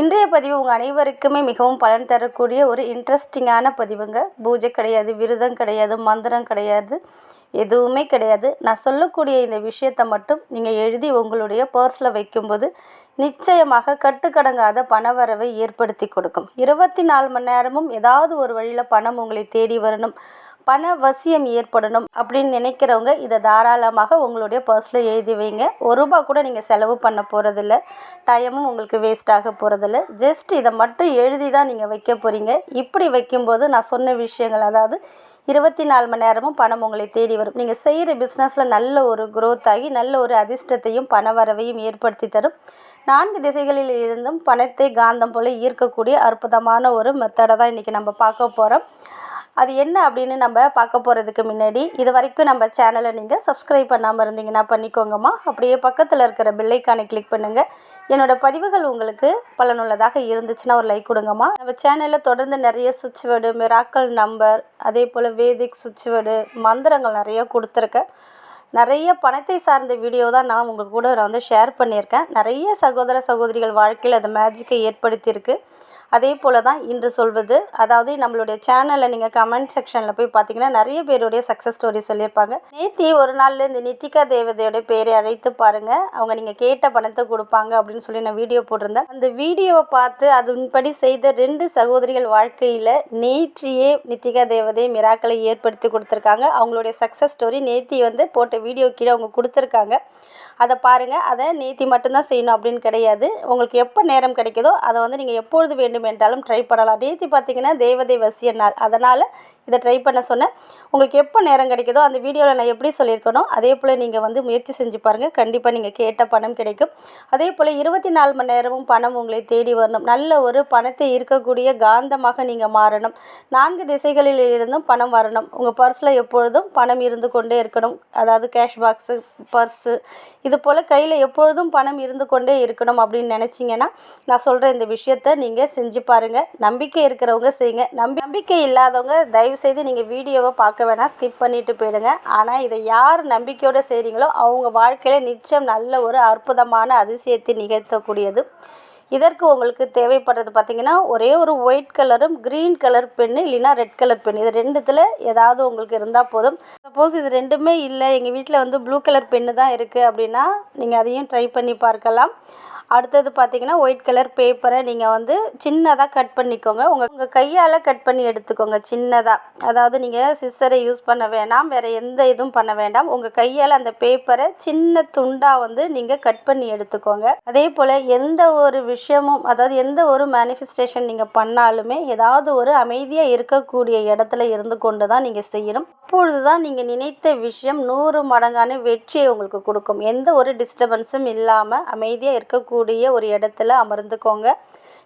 இன்றைய பதிவு உங்கள் அனைவருக்குமே மிகவும் பலன் தரக்கூடிய ஒரு இன்ட்ரெஸ்டிங்கான பதிவுங்க. பூஜை கிடையாது விரதம் கிடையாது மந்திரம் கிடையாது எதுவுமே கிடையாது. நான் சொல்லக்கூடிய இந்த விஷயத்தை மட்டும் நீங்கள் எழுதி உங்களுடைய பர்ஸில் வைக்கும்போது நிச்சயமாக கட்டுக்கடங்காத பணவரவை ஏற்படுத்தி கொடுக்கும். இருபத்தி நாலு மணி நேரமும் ஏதாவது ஒரு வழியில் பணம் உங்களை தேடி வரணும். பண வசியம் ஏற்படணும் அப்படின்னு நினைக்கிறவங்க இதை தாராளமாக உங்களுடைய பர்ஸில் எழுதி வைங்க. ஒரு ரூபா கூட நீங்கள் செலவு பண்ண போகிறதில்ல டைமும் உங்களுக்கு வேஸ்ட் ஆக போகிறதில்ல ஜஸ்ட் இதை மட்டும் எழுதி தான் நீங்கள் வைக்க போகிறீங்க இப்படி வைக்கும்போது நான் சொன்ன விஷயங்கள் அதாவது இருபத்தி நாலு மணி நேரமும் பணம் உங்களை தேடி வரும். நீங்கள் செய்கிற பிஸ்னஸில் நல்ல ஒரு குரோத் ஆகி நல்ல ஒரு அதிர்ஷ்டத்தையும் பண வரவையும் ஏற்படுத்தி தரும். நான்கு திசைகளில் இருந்தும் பணத்தை காந்தம் போல ஈர்க்கக்கூடிய அற்புதமான ஒரு மெத்தடை தான் இன்றைக்கி நம்ம பார்க்க போகிறோம் அது என்ன அப்படின்னு நம்ம பார்க்க போகிறதுக்கு முன்னாடி இது வரைக்கும் நம்ம சேனலை நீங்கள் சப்ஸ்கிரைப் பண்ணாமல் இருந்தீங்கன்னா பண்ணிக்கோங்கம்மா. அப்படியே பக்கத்தில் இருக்கிற பில்லைக்கானை கிளிக் பண்ணுங்கள் என்னோடய பதிவுகள் உங்களுக்கு பலனுள்ளதாக இருந்துச்சுன்னா ஒரு லைக் கொடுங்கம்மா. நம்ம சேனலில் தொடர்ந்து நிறைய சுவிட்ச் வேர்டு மிராக்கல் நம்பர் அதே போல் வேதிக் சுவிட்ச் வேர்டு மந்திரங்கள் நிறைய கொடுத்துருக்கேன். நிறைய பணத்தை சார்ந்த வீடியோ தான் நான் உங்கள் கூட நான் வந்து ஷேர் பண்ணியிருக்கேன். நிறைய சகோதர சகோதரிகள் வாழ்க்கையில் அது மேஜிக்கை ஏற்படுத்தியிருக்கு. அதே போல் தான் இன்று சொல்வது அதாவது நம்மளுடைய சேனலில் நீங்கள் கமெண்ட் செக்ஷனில் போய் பார்த்தீங்கன்னா நிறைய பேருடைய சக்ஸஸ் ஸ்டோரி சொல்லியிருப்பாங்க. நேத்தி ஒரு நாளில் இந்த நித்திகா தேவதையோட பேரை அழைத்து பாருங்கள் அவங்க நீங்கள் கேட்ட பணத்தை கொடுப்பாங்க அப்படின்னு சொல்லி நான் வீடியோ போட்டிருந்தேன். அந்த வீடியோவை பார்த்து அதன்படி செய்த ரெண்டு சகோதரிகள் வாழ்க்கையில் நேற்றியே நித்திகா தேவதை மிராக்களை ஏற்படுத்தி கொடுத்துருக்காங்க. அவங்களுடைய சக்ஸஸ் ஸ்டோரி நேத்தி வந்து போட்ட வீடியோ கீழே அவங்க கொடுத்துருக்காங்க. அதை பாருங்கள் அதை நேத்தி மட்டும்தான் செய்யணும் அப்படின்னு கிடையாது. உங்களுக்கு எப்போ நேரம் கிடைக்குதோ அதை வந்து நீங்கள் எப்பொழுது வேண்டும் என்றாலும் ட்ரை பண்ணலாம். நேத்தி பார்த்தீங்கன்னா தேவதை வசிய நாள் அதனால் இதை ட்ரை பண்ண சொன்னேன். உங்களுக்கு எப்போ நேரம் கிடைக்குதோ அந்த வீடியோவில் நான் எப்படி சொல்லியிருக்கணும் அதே போல் நீங்கள் வந்து முயற்சி செஞ்சு பாருங்கள் கண்டிப்பாக நீங்கள் கேட்ட பணம் கிடைக்கும். அதே போல் இருபத்தி நாலு மணி நேரமும் பணம் உங்களை தேடி வரணும். நல்ல ஒரு பணத்தை இருக்கக்கூடிய காந்தமாக நீங்கள் மாறணும். நான்கு திசைகளில் இருந்தும் பணம் வரணும். உங்கள் பர்ஸில் எப்பொழுதும் பணம் இருந்து கொண்டே இருக்கணும். அதாவது கேஷ் பாக்ஸு பர்ஸு இது போல் கையில் எப்பொழுதும் பணம் இருந்து கொண்டே இருக்கணும் அப்படின்னு நினச்சிங்கன்னா நான் சொல்கிற இந்த விஷயத்தை நீங்கள் செஞ்சு பாருங்கள் நம்பிக்கை இருக்கிறவங்க செய்யுங்க. நம்பி நம்பிக்கை இல்லாதவங்க தயவுசெய்து நீங்கள் வீடியோவை பார்க்க வேணால் ஸ்கிப் பண்ணிட்டு போயிடுங்க. ஆனால் இதை யார் நம்பிக்கையோடு செய்கிறீங்களோ அவங்க வாழ்க்கையில் நிச்சயம் நல்ல ஒரு அற்புதமான அதிசயத்தை நிகழ்த்தக்கூடியது. இதற்கு உங்களுக்கு தேவைப்படுறது பார்த்தீங்கன்னா ஒரே ஒரு ஒயிட் கலரும் க்ரீன் கலர் பென்னு இல்லைன்னா ரெட் கலர் பென் இது ரெண்டுத்தில் ஏதாவது உங்களுக்கு இருந்தால் போதும். சப்போஸ் இது ரெண்டுமே இல்லை எங்கள் வீட்டில் வந்து ப்ளூ கலர் பென்னு தான் இருக்குது அப்படின்னா நீங்கள் அதையும் ட்ரை பண்ணி பார்க்கலாம். அடுத்தது பார்த்தீங்கன்னா ஒயிட் கலர் பேப்பரை நீங்கள் வந்து சின்னதாக கட் பண்ணிக்கோங்க. உங்கள் உங்கள் கையால் கட் பண்ணி எடுத்துக்கோங்க சின்னதாக அதாவது நீங்கள் சிஸ்ஸரை யூஸ் பண்ண வேணாம் வேறு எந்த இதுவும் பண்ண வேண்டாம். உங்கள் கையால் அந்த பேப்பரை சின்ன துண்டாக வந்து நீங்கள் கட் பண்ணி எடுத்துக்கோங்க. அதே போல் எந்த ஒரு விஷயமும் அதாவது எந்த ஒரு மேனிஃபெஸ்டேஷன் நீங்கள் பண்ணாலுமே ஏதாவது ஒரு அமைதியாக இருக்கக்கூடிய இடத்துல இருந்து கொண்டு தான் நீங்கள் செய்யணும். அப்பொழுது தான் நீங்கள் நினைத்த விஷயம் நூறு மடங்கான வெற்றியை உங்களுக்கு கொடுக்கும். எந்த ஒரு டிஸ்டர்பன்ஸும் இல்லாமல் அமைதியாக இருக்கக்கூடிய ஒரு இடத்துல அமர்ந்துக்கோங்க.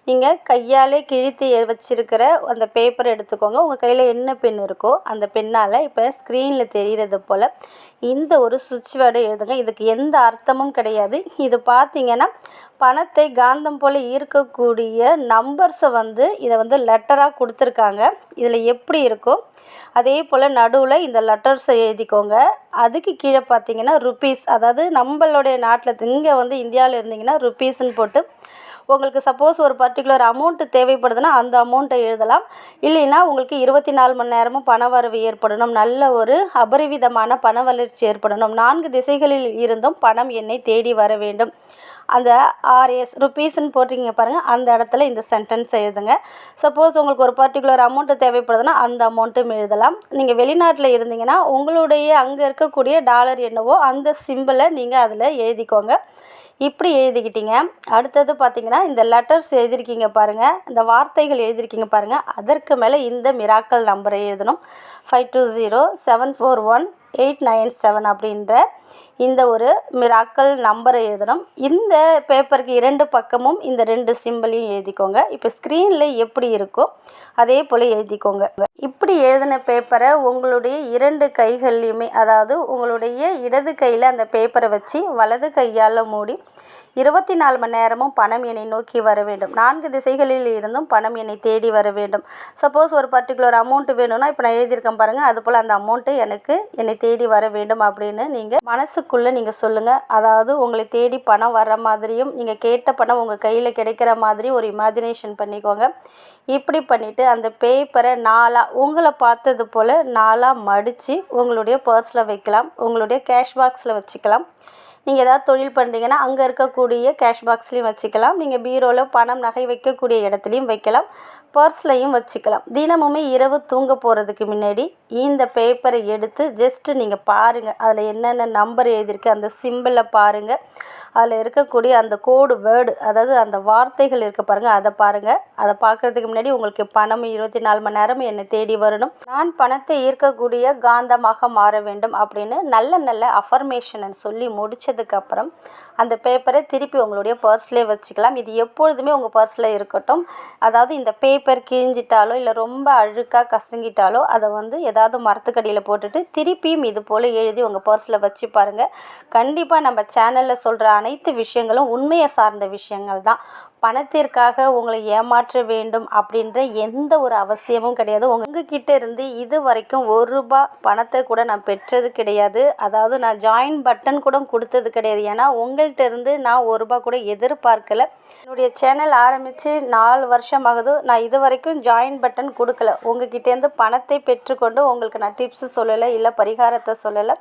நீங்கள் கையாலே கிழித்து வச்சிருக்கிற அந்த பேப்பரை எடுத்துக்கோங்க. உங்கள் கையில் என்ன பென் இருக்கோ அந்த பெண்ணால் இப்போ ஸ்க்ரீனில் தெரிகிறது போல் இந்த ஒரு சுவிட்ச் வேர்டை எழுதுங்க. இதுக்கு எந்த அர்த்தமும் கிடையாது. இது பார்த்தீங்கன்னா பணத்தை காந்தம் போல் ஈர்க்கக்கூடிய நம்பர்ஸை வந்து இதை வந்து லெட்டராக கொடுத்துருக்காங்க. இதில் எப்படி இருக்கோ அதே போல் நடுவில் இந்த லெட்டர்ஸை எழுதிக்கோங்க. அதுக்கு கீழே பார்த்தீங்கன்னா ருபீஸ் அதாவது நம்மளுடைய நாட்டில் இங்கே வந்து இந்தியாவில் இருந்தீங்கன்னா ருபீஸ்ன்னு போட்டு உங்களுக்கு சப்போஸ் ஒரு பர்டிகுலர் அமௌண்ட்டு தேவைப்படுதுன்னா அந்த அமௌண்ட்டை எழுதலாம். இல்லைன்னா உங்களுக்கு இருபத்தி நாலு மணி நேரமும் பண வரவு ஏற்படணும். நல்ல ஒரு அபரிவிதமான பண வளர்ச்சி ஏற்படணும். நான்கு திசைகளில் இருந்தும் பணம் என்னை தேடி வர வேண்டும். அந்த ஆர்எஸ் ருபீஸ்ன்னு போட்டிங்க பாருங்கள் அந்த இடத்துல இந்த சென்டென்ஸ் எழுதுங்க. சப்போஸ் உங்களுக்கு ஒரு பர்டிகுலர் அமௌண்ட்டு தேவைப்படுதுன்னா அந்த அமௌண்ட்டும் எழுதலாம். நீங்கள் வெளிநாட்டில் இருந்தீங்கன்னா உங்களுடைய அங்கே இருக்கக்கூடிய டாலர் என்னவோ அந்த சிம்பிளை நீங்கள் அதில் எழுதிக்கோங்க. இப்படி எழுதிக்கிட்டீங்க. அடுத்தது பார்த்தீங்கன்னா இந்த லெட்டர்ஸ் எழுதியிருக்கீங்க பாருங்கள் இந்த வார்த்தைகள் எழுதியிருக்கீங்க பாருங்கள் அதற்கு மேலே இந்த மிராக்கல் நம்பரை எழுதணும். Five two zero seven four one eight nine seven அப்படின்ற இந்த ஒரு மிராக்கல் நம்பரை எழுதணும். இந்த பேப்பருக்கு இரண்டு பக்கமும் இந்த ரெண்டு சிம்பிளையும் எழுதிக்கோங்க. இப்போ ஸ்க்ரீனில் எப்படி இருக்கோ அதே போல் எழுதிக்கோங்க. இப்படி எழுதின பேப்பரை உங்களுடைய இரண்டு கைகள்லையுமே அதாவது உங்களுடைய இடது கையில் அந்த பேப்பரை வச்சு வலது கையால் மூடி இருபத்தி நாலு மணி நேரமும் பணம் என்னை நோக்கி வர வேண்டும். நான்கு திசைகளில் இருந்தும் பணம் என்னை தேடி வர வேண்டும். சப்போஸ் ஒரு பர்டிகுலர் அமௌண்ட் வேணும்னா இப்போ நான் எழுதியிருக்கேன் பாருங்கள் அது போல் அந்த அமௌண்ட்டு எனக்கு என்னை தேடி வர வேண்டும் அப்படின்னு நீங்கள் மனசுக்குள்ளே நீங்கள் சொல்லுங்கள் அதாவது உங்களை தேடி பணம் வர மாதிரியும் நீங்கள் கேட்ட பணம் உங்கள் கையில் கிடைக்கிற மாதிரி ஒரு இமேஜினேஷன் பண்ணிக்கோங்க. இப்படி பண்ணிவிட்டு அந்த பேப்பரை நாளாக உங்களை பார்த்தது போல் நாளாக மடித்து உங்களுடைய பர்ஸில் வைக்கலாம். உங்களுடைய கேஷ் பாக்ஸில் வச்சுக்கலாம். நீங்கள் ஏதாவது தொழில் பண்ணுறீங்கன்னா அங்கே இருக்கக்கூடிய கேஷ் பாக்ஸ்லேயும் வச்சுக்கலாம். நீங்கள் பீரோவில் பணம் நகை வைக்கக்கூடிய இடத்துலையும் வைக்கலாம். பர்ஸ்லையும் வச்சுக்கலாம். தினமுமே இரவு தூங்க போகிறதுக்கு முன்னாடி இந்த பேப்பரை எடுத்து ஜஸ்ட்டு நீங்கள் பாருங்கள் அதில் என்னென்ன நம்பர் எழுதியிருக்கு அந்த சிம்பிளை பாருங்கள் அதில் இருக்கக்கூடிய அந்த கோடு வேர்டு அதாவது அந்த வார்த்தைகள் இருக்க பாருங்கள் அதை பாருங்கள் அதை பார்க்குறதுக்கு முன்னாடி உங்களுக்கு பணம் இருபத்தி நாலு மணி நேரம் என்னை தேடி வரணும். நான் பணத்தை ஈர்க்கக்கூடிய காந்தமாக மாற வேண்டும் அப்படின்னு நல்ல நல்ல அஃபர்மேஷனை சொல்லி முடித்ததுக்கப்புறம் அந்த பேப்பரை திருப்பி உங்களுடைய பர்ஸ்லேயே வச்சுக்கலாம். இது எப்பொழுதுமே உங்கள் பர்ஸில் இருக்கட்டும். அதாவது இந்த பேப்பர் கிழிஞ்சிட்டாலோ இல்லை ரொம்ப அழுக்காக கசங்கிட்டாலோ அதை வந்து ஏதாவது மரத்துக்கடியில் போட்டுட்டு திருப்பியும் இது போல் எழுதி உங்கள் பர்ஸில் வச்சு பாருங்கள் கண்டிப்பாக நம்ம சேனலில் சொல்கிற அனைத்து விஷயங்களும் உண்மையை சார்ந்த விஷயங்கள் தான். பணத்திற்காக உங்களை ஏமாற்ற வேண்டும் அப்படின்ற எந்த ஒரு அவசியமும் கிடையாது. உங்ககிட்ட இருந்து இது வரைக்கும் ஒரு ரூபா பணத்தை கூட நான் பெற்றது கிடையாது. அதாவது நான் ஜாயின் பட்டன் கூட கொடுத்தது கிடையாது. ஏன்னா உங்கள்கிட்ட இருந்து நான் ஒரு ரூபா கூட எதிர்பார்க்கல. என்னுடைய சேனல் ஆரம்பித்து நாலு வருஷம் ஆகுது. நான் இது வரைக்கும் ஜாயின் பட்டன் கொடுக்கல. உங்ககிட்டேருந்து பணத்தை பெற்றுக்கொண்டு உங்களுக்கு நான் டிப்ஸு சொல்லலை இல்லை பரிகாரத்தை சொல்லலை.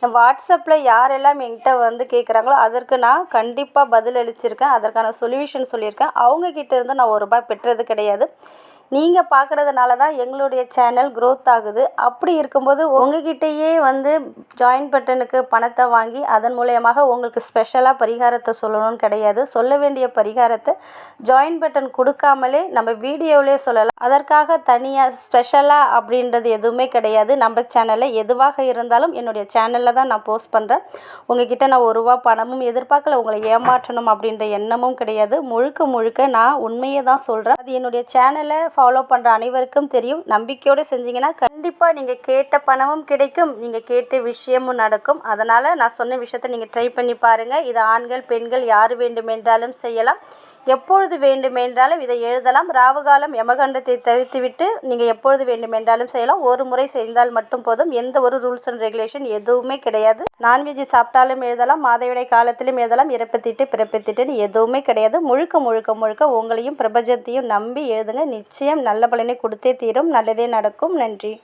நான் வாட்ஸ்அப்பில் யாரெல்லாம் என்கிட்ட வந்து கேட்குறாங்களோ அதற்கு நான் கண்டிப்பாக பதில் அளிச்சிருக்கேன் அதற்கான சொல்யூஷன் சொல்லியிருக்கேன். அவங்கக்கிட்ட இருந்து நான் ஒரு ரூபாய் பெற்றது கிடையாது. நீங்கள் பார்க்குறதுனால தான் எங்களுடைய சேனல் க்ரோத் ஆகுது. அப்படி இருக்கும்போது உங்ககிட்டயே வந்து ஜாயின் பட்டனுக்கு பணத்தை வாங்கி அதன் மூலயமாக உங்களுக்கு ஸ்பெஷலாக பரிகாரத்தை சொல்லணும்னு கிடையாது. சொல்ல வேண்டிய பரிகாரத்தை ஜாயின் பட்டன் கொடுக்காமலே நம்ம வீடியோவிலே சொல்லலாம். அதற்காக தனியாக ஸ்பெஷலாக அப்படின்றது எதுவுமே கிடையாது. நம்ம சேனலில் எதுவாக இருந்தாலும் என்னுடைய சேனலில் தான் நான் போஸ்ட் பண்ணுறேன் உங்ககிட்ட நான் ஒரு ரூபா பணமும் எதிர்பார்க்கல. உங்களை ஏமாற்றணும் அப்படின்ற எண்ணமும் கிடையாது. முழு முழுக்க முழுக்க நான் உண்மையை தான் சொல்கிறேன் அது என்னுடைய சேனலை ஃபாலோ பண்ணுற அனைவருக்கும் தெரியும். நம்பிக்கையோடு செஞ்சீங்கன்னா கண்டிப்பாக நீங்கள் கேட்ட பணமும் கிடைக்கும். நீங்கள் கேட்ட விஷயமும் நடக்கும். அதனால் நான் சொன்ன விஷயத்தை நீங்கள் ட்ரை பண்ணி பாருங்கள் இது ஆண்கள் பெண்கள் யார் வேண்டுமென்றாலும் செய்யலாம். எப்பொழுது வேண்டுமென்றாலும் இதை எழுதலாம். ராவுகாலம் யமகண்டத்தை தவிர்த்துவிட்டு நீங்கள் எப்பொழுது வேண்டுமென்றாலும் செய்யலாம். ஒரு முறை செய்தால் மட்டும் போதும். எந்த ஒரு ரூல்ஸ் அண்ட் ரெகுலேஷன் எதுவுமே கிடையாது. நான்வெஜ் சாப்பிட்டாலும் எழுதலாம். மாதவிடை காலத்திலும் எழுதலாம். இறப்பத்திட்டு பிறப்பத்திட்டுன்னு எதுவுமே கிடையாது. முழுக்க முழுக்க முழுக்க முழுக்க உங்களையும் பிரபஞ்சத்தையும் நம்பி எழுதுங்க. நிச்சயம் நல்ல பலனை கொடுத்தே தீரும். நல்லதே நடக்கும். நன்றி.